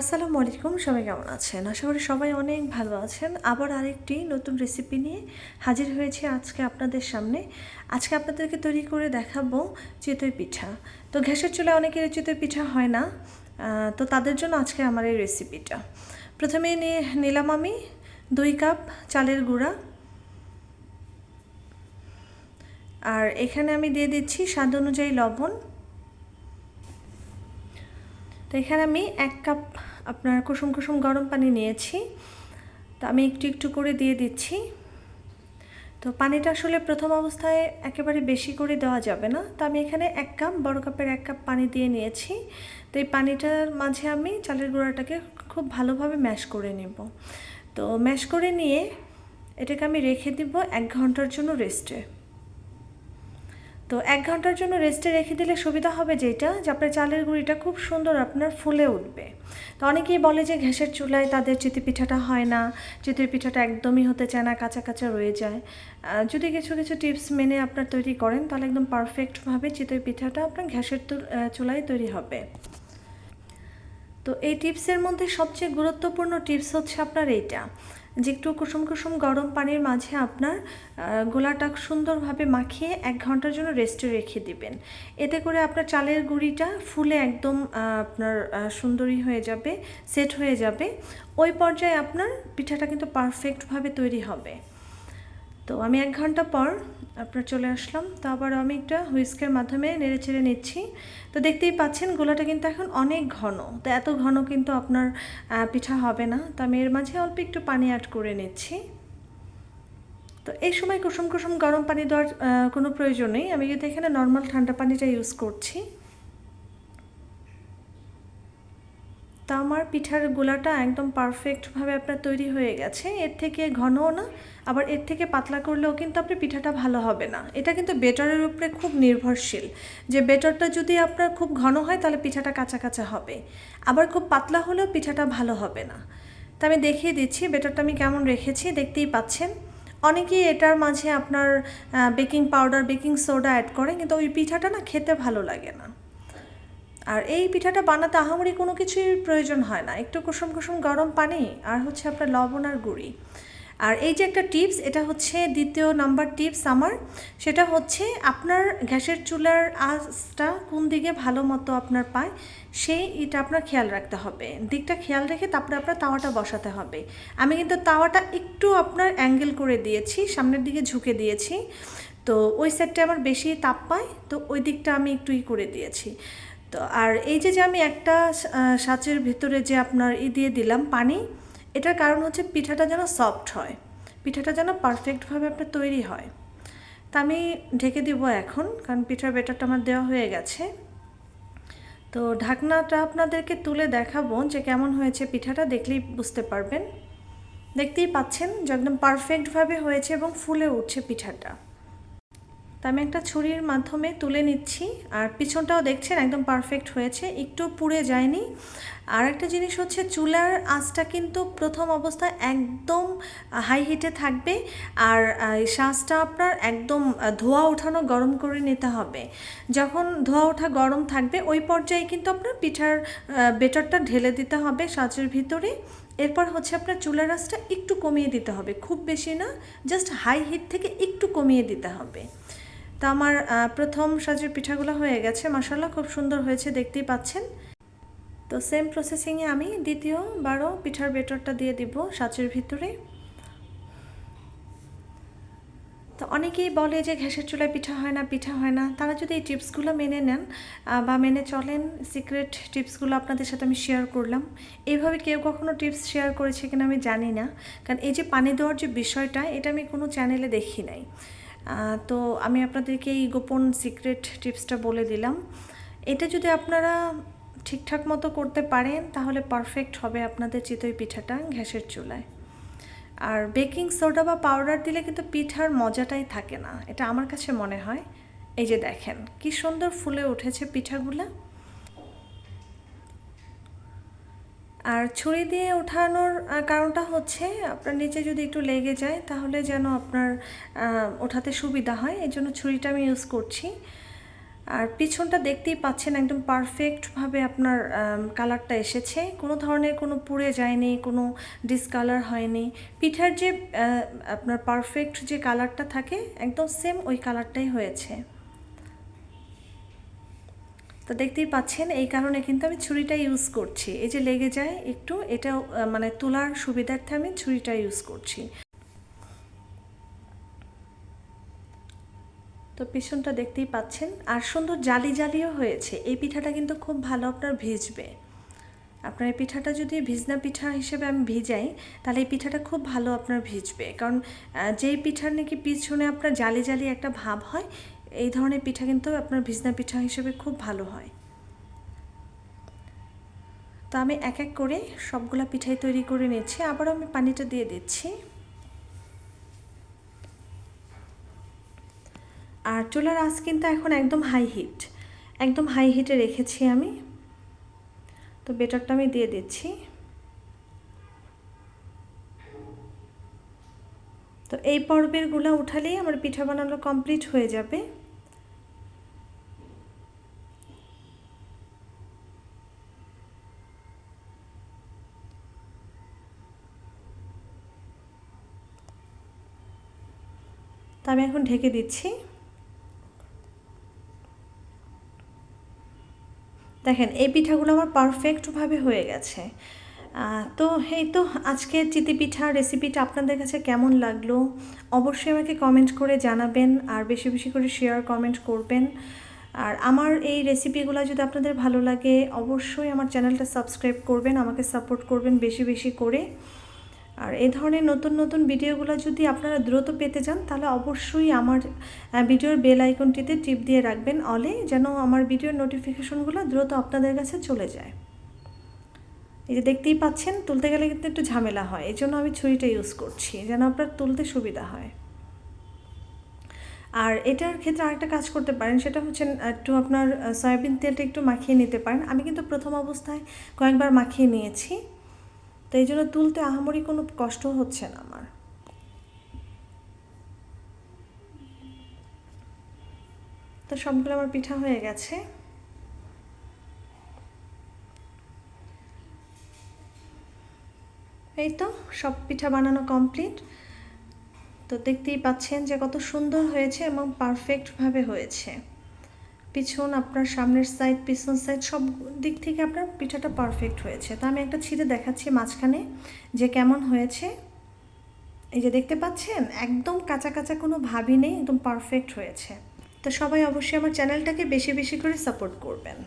আসসালামু আলাইকুম, সবাই কেমন আছেন? আশা করি সবাই অনেক ভালো আছেন। আবার আরেকটি নতুন রেসিপি নিয়ে হাজির হয়েছে আজকে আপনাদের সামনে। আজকে আপনাদেরকে তৈরি করে দেখাবো চিতই পিঠা। তো গ্যাসের চুলায় অনেকের চিতই পিঠা হয় না তো তাদের জন্য আজকে আমার এই রেসিপিটা প্রথমে নিলাম আমি দুই কাপ চালের গুঁড়া। আর এখানে আমি দিয়ে দিচ্ছি স্বাদ অনুযায়ী লবণ। তো এখানে আমি এক কাপ আপনার কুসুম কুসুম গরম পানি নিয়েছি। তো আমি একটু একটু করে দিয়ে দিচ্ছি। তো পানিটা আসলে প্রথম অবস্থায় একেবারে বেশি করে দেওয়া যাবে না। তো আমি এখানে এক কাপ, বড় কাপের এক কাপ পানি দিয়ে নিয়েছি। তো এই পানিটার মাঝে আমি চালের গুঁড়াটাকে খুব ভালোভাবে ম্যাশ করে নেব। তো ম্যাশ করে নিয়ে এটাকে আমি রেখে দিব এক ঘণ্টার জন্য রেস্টে। তো এক ঘণ্টার জন্য রেস্টে রেখে দিলে সুবিধা হবে যেটা? যে আপনার চালের গুঁড়িটা খুব সুন্দর আপনার ফুলে উঠবে। তো অনেকেই বলে যে ঘ্যাসের চুলায় তাদের চিতি পিঠাটা হয় না। চিতি পিঠাটা একদমই হতে চায় না কাঁচা কাঁচা রয়ে যায়। যদি কিছু কিছু টিপস মেনে আপনার তৈরি করেন, তাহলে একদম পারফেক্টভাবে চিতই পিঠাটা আপনার ঘ্যাসের চুলায় তৈরি হবে। তো এই টিপসের মধ্যে সবচেয়ে গুরুত্বপূর্ণ টিপস হচ্ছে আপনার এইটা। যে একটু কুসুম কুসুম গরম পানির মাঝে আপনার গোলাটা সুন্দরভাবে মাখিয়ে এক ঘণ্টার জন্য রেস্টে রেখে দিবেন। এতে করে আপনার চালের গুঁড়িটা ফুলে একদম আপনার সুন্দরী হয়ে যাবে সেট হয়ে যাবে। ওই পর্যায়ে আপনার পিঠাটা কিন্তু পারফেক্টভাবে তৈরি হবে। তো আমি এক ঘণ্টা পর আপনার চলে আসলাম। তো আবার আমি একটা হুইস্কের মাধ্যমে নেড়ে চেড়ে নিচ্ছি। তো দেখতেই পাচ্ছেন, গোলাটা কিন্তু এখন অনেক ঘন। তো এত ঘন কিন্তু আপনার পিঠা হবে না। তো আমি এর মাঝে অল্প একটু পানি অ্যাড করে নিচ্ছি। তো এই সময় কুসুম কুসুম গরম পানি দেওয়ার কোনো প্রয়োজন নেই। আমি কিন্তু এখানে নর্মাল ঠান্ডা পানিটা ইউজ করছি। তো আমার পিঠার গোলাটা একদম পারফেক্টভাবে আপনার তৈরি হয়ে গেছে। এর থেকে ঘনও না, আবার এর থেকে পাতলা করলেও কিন্তু আপনার পিঠাটা ভালো হবে না। এটা কিন্তু বেটারের উপরে খুব নির্ভরশীল। যে বেটারটা যদি আপনার খুব ঘন হয়, তাহলে পিঠাটা কাঁচা কাঁচা হবে। আবার খুব পাতলা হলেও পিঠাটা ভালো হবে না। তো আমি দেখিয়ে দিচ্ছি, বেটারটা আমি কেমন রেখেছি দেখতেই পাচ্ছেন। অনেকেই এটার মাঝে আপনার baking powder, baking soda add করে, কিন্তু ওই পিঠাটা না খেতে ভালো লাগে না। আর এই পিঠাটা বানাতে আহামরি কোনো কিছুই প্রয়োজন হয় না। একটু কুসুম কুসুম গরম পানি আর হচ্ছে আপনার লবণ আর গুঁড়ি। আর এই যে একটা টিপস, এটা হচ্ছে দ্বিতীয় নাম্বার টিপস আমার। সেটা হচ্ছে আপনার গ্যাসের চুলার আঁচটা কোন দিকে ভালো মতো আপনার পায়, সেই এটা আপনার খেয়াল রাখতে হবে। দিকটা খেয়াল রেখে তারপরে আপনার তাওয়াটা বসাতে হবে। আমি কিন্তু তাওয়াটা একটু আপনার অ্যাঙ্গেল করে দিয়েছি, সামনের দিকে ঝুঁকে দিয়েছি। তো ওই সাইডটা আমার বেশি তাপ পায়, তো ওই দিকটা আমি একটুই করে দিয়েছি। তো আর এই যে যে আমি একটা সাঁচের ভিতরে যে আপনার ই দিয়ে দিলাম পানি, এটার কারণ হচ্ছে পিঠাটা যেন সফট হয়। পিঠাটা যেন পারফেক্টভাবে আপনার তৈরি হয়। তা আমি ঢেকে দিব এখন, কারণ পিঠার বেটারটা আমার দেওয়া হয়ে গেছে। তো ঢাকনাটা আপনাদেরকে তুলে দেখাবো যে কেমন হয়েছে পিঠাটা, দেখলেই বুঝতে পারবেন। দেখতেই পাচ্ছেন যে একদম পারফেক্টভাবে হয়েছে এবং ফুলে উঠছে পিঠাটা। তা আমি একটা ছুরির মাধ্যমে তুলে নিচ্ছি। আর পিছনটাও দেখছেন একদম পারফেক্ট হয়েছে, একটু পুড়ে যায়নি। আর একটা জিনিস হচ্ছে চুলার আঁচটা কিন্তু প্রথম অবস্থায় একদম হাই হিটে থাকবে। আর শাঁসটা আপনার একদম ধোয়া ওঠানো গরম করে নিতে হবে। যখন ধোয়া ওঠা গরম থাকবে, ওই পর্যায়ে কিন্তু আপনার পিঠার বেটারটা ঢেলে দিতে হবে সাঁচের ভিতরে। এরপর হচ্ছে আপনার চুলার আঁচটা একটু কমিয়ে দিতে হবে। খুব বেশি না জাস্ট হাই হিট থেকে একটু কমিয়ে দিতে হবে। তা আমার প্রথম সাজের পিঠাগুলো হয়ে গেছে। মশালা খুব সুন্দর হয়েছে, দেখতেই পাচ্ছেন। তো সেম প্রসেসিংয়ে আমি দ্বিতীয় বারো পিঠার বেটারটা দিয়ে দিব সাজের ভিতরে। তো অনেকেই বলে যে ঘ্যাসের চুলায় পিঠা হয় না, পিঠা হয় না। তারা যদি এই টিপসগুলো মেনে নেন বা মেনে চলেন সিক্রেট টিপসগুলো আপনাদের সাথে আমি শেয়ার করলাম। এইভাবে কেউ কখনো টিপস শেয়ার করেছে কিনা আমি জানি না। কারণ এই যে পানি দেওয়ার যে বিষয়টা, এটা আমি কোনো চ্যানেলে দেখি নাই। তো আমি আপনাদেরকে এই গোপন সিক্রেট টিপসটা বলে দিলাম। এটা যদি আপনারা ঠিকঠাক মতো করতে পারেন, তাহলে পারফেক্ট হবে আপনাদের চিতই পিঠাটা ঘ্যাসের চুলায়। আর বেকিং সোডা বা পাউডার দিলে কিন্তু পিঠার মজাটাই থাকে না। এটা আমার কাছে মনে হয়। এই যে দেখেন, কি সুন্দর ফুলে উঠেছে পিঠাগুলা। আর ছুরি দিয়ে ওঠানোর কারণটা হচ্ছে আপনার নিচে যদি একটু লেগে যায় তাহলে যেন আপনার ওঠাতে সুবিধা হয়। এই জন্য ছুরিটা আমি ইউজ করছি। আর পিছনটা দেখতেই পাচ্ছেন একদম পারফেক্টভাবে আপনার কালারটা এসেছে। কোনো ধরনের কোনো পুড়ে যায়নি, কোনো ডিসকালার হয়নি। পিঠার যে আপনার পারফেক্ট যে কালারটা থাকে একদম সেম ওই কালারটাই হয়েছে। তো দেখতেই পাচ্ছেন, এই কারণে কিন্তু আমি ছুরিটা ইউজ করছি। এই যে লেগে যায় একটু এটা মানে তোলার সুবিধার্থে আমি ছুরিটা ইউজ করছি। তো পিছনটা দেখতেই পাচ্ছেন, আর সুন্দর জালি জালিও হয়েছে। এই পিঠাটা কিন্তু খুব ভালো আপনার ভিজবে। আপনার এই পিঠাটা যদি ভিজনা পিঠা হিসেবে আমি ভিজাই, তাহলে এই পিঠাটা খুব ভালো আপনার ভিজবে। কারণ যেই পিঠার নাকি পিছনে আপনার জালি জালি একটা ভাব হয় এই ধরনের পিঠা কিন্তু আপনার ভিজনা পিঠা হিসেবে খুব ভালো হয়। তো আমি এক এক করে সবগুলা পিঠাই তৈরি করে নিচ্ছি। আবারও আমি পানিটা দিয়ে দিচ্ছি। আর চুলার আঁচ কিন্তু এখন একদম হাই হিট একদম হাই হিটে রেখেছি আমি। তো বেটারটা আমি দিয়ে দিচ্ছি। তো এই পর্বেরগুলা উঠালেই আমার পিঠা বানানো কমপ্লিট হয়ে যাবে। তো আমি এখন ঢেকে দিচ্ছি। দেখেন, এই পিঠাগুলো আমার পারফেক্টভাবে হয়ে গেছে। তো এই তো আজকে চিতি পিঠা রেসিপিটা আপনাদের কাছে কেমন লাগল? অবশ্যই আমাকে কমেন্ট করে জানাবেন আর বেশি বেশি করে শেয়ার কমেন্ট করবেন। আর আমার এই রেসিপিগুলো যদি আপনাদের ভালো লাগে, অবশ্যই আমার চ্যানেলটা সাবস্ক্রাইব করবেন, আমাকে সাপোর্ট করবেন বেশি বেশি করে। আর এই ধরনের নতুন নতুন ভিডিওগুলো যদি আপনারা দ্রুত পেতে চান, তাহলে অবশ্যই আমার ভিডিওর বেল আইকনটিতে টিপ দিয়ে রাখবেন অলে, যেন আমার ভিডিওর নোটিফিকেশনগুলো দ্রুত আপনাদের কাছে চলে যায়। এই যে দেখতেই পাচ্ছেন, তুলতে গেলে কিন্তু একটু ঝামেলা হয় এই জন্য আমি ছুরিটা ইউজ করছি, যেন আপনার তুলতে সুবিধা হয়। আর এটার ক্ষেত্রে আরেকটা কাজ করতে পারেন, সেটা হচ্ছে একটু আপনার সয়াবিন তেলটা একটু মাখিয়ে নিতে পারেন। আমি কিন্তু প্রথম অবস্থায় কয়েকবার মাখিয়ে নিয়েছি। তো এই জন্য তুলতে আহামরি কোনো কষ্ট হচ্ছে না আমার। তো সবগুলো আমার পিঠা হয়ে গেছে। এই তো সব পিঠা বানানো কমপ্লিট। তো দেখতেই পাচ্ছেন যে কত সুন্দর হয়েছে এবং পারফেক্টভাবে হয়েছে। পিছন আপনার সামনের সাইড পিছন সাইড সব দিক থেকে আপনার পিঠাটা পারফেক্ট হয়েছে। তা আমি একটা ছিঁড়ে দেখাচ্ছি মাঝখানে যে কেমন হয়েছে। এই যে দেখতে পাচ্ছেন, একদম কাঁচা কাঁচা কোনো ভাবি নেই, একদম পারফেক্ট হয়েছে। তো সবাই অবশ্যই আমার চ্যানেলটাকে বেশি বেশি করে সাপোর্ট করবেন।